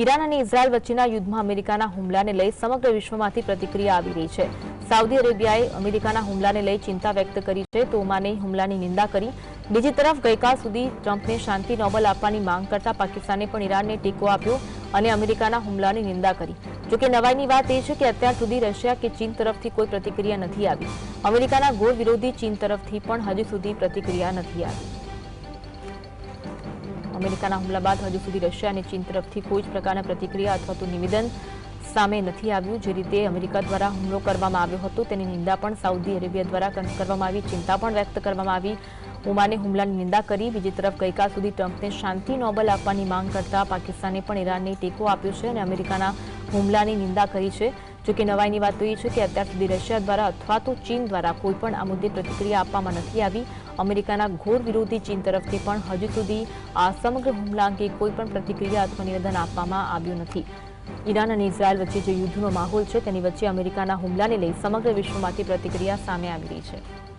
Iran અને Israel વચ્ચેના યુદ્ધમાં અમેરિકાના હુમલાને લઈ સમગ્ર વિશ્વમાંથી પ્રતિક્રિયા આવી રહી છે. સાઉદી અરેબિયાએ અમેરિકાના હુમલાને લઈ ચિંતા વ્યક્ત કરી છે. તો ઓમાને હુમલાની નિંદા કરી. બીજી તરફ ગઈકાલ સુધી ટ્રમ્પને શાંતિ નોબલ આપવાની માંગ કરતા પાકિસ્તાને પણ ઈરાનને ટેકો આપ્યો અને અમેરિકાના હુમલાની નિંદા કરી. જોકે નવાઈની વાત એ છે કે અત્યાર સુધી રશિયા કે ચીન તરફથી કોઈ પ્રતિક્રિયા નથી આવી. અમેરિકાના ગોળ વિરોધી ચીન તરફથી પણ હજી સુધી પ્રતિક્રિયા નથી આવી. અમેરિકાના હુમલા બાદ હજુ સુધી રશિયા અને ચીન તરફથી કોઈ જ પ્રકારના પ્રતિક્રિયા અથવા તો નિવેદન સામે નથી આવ્યું. જે રીતે અમેરિકા દ્વારા હુમલો કરવામાં આવ્યો હતો, તેની નિંદા પણ સાઉદી અરેબિયા દ્વારા કરવામાં આવી. ચિંતા પણ વ્યક્ત કરવામાં આવી. ઓમાને હુમલાની નિંદા કરી. બીજી તરફ ગઈકાલ સુધી ટ્રમ્પને શાંતિ નોબલ આપવાની માંગ કરતા પાકિસ્તાને પણ ઈરાનને ટેકો આપ્યો છે અને અમેરિકાના હુમલાની નિંદા કરી છે. જોકે નવાઈની વાત તો એ છે કે અત્યાર સુધી રશિયા દ્વારા અથવા તો ચીન દ્વારા કોઈ પણ આ મુદ્દે પ્રતિક્રિયા આપવામાં નથી આવી. અમેરિકાના ઘોર વિરોધી ચીન તરફથી પણ હજુ સુધી આ સમગ્ર હુમલા અંગે કોઈ પણ પ્રતિક્રિયા અથવા નિવેદન આપવામાં આવ્યું નથી. ઈરાન અને ઇઝરાયલ વચ્ચે જે યુદ્ધનો માહોલ છે તેની વચ્ચે અમેરિકાના હુમલાને લઈ સમગ્ર વિશ્વમાંથી પ્રતિક્રિયા સામે આવી રહી છે.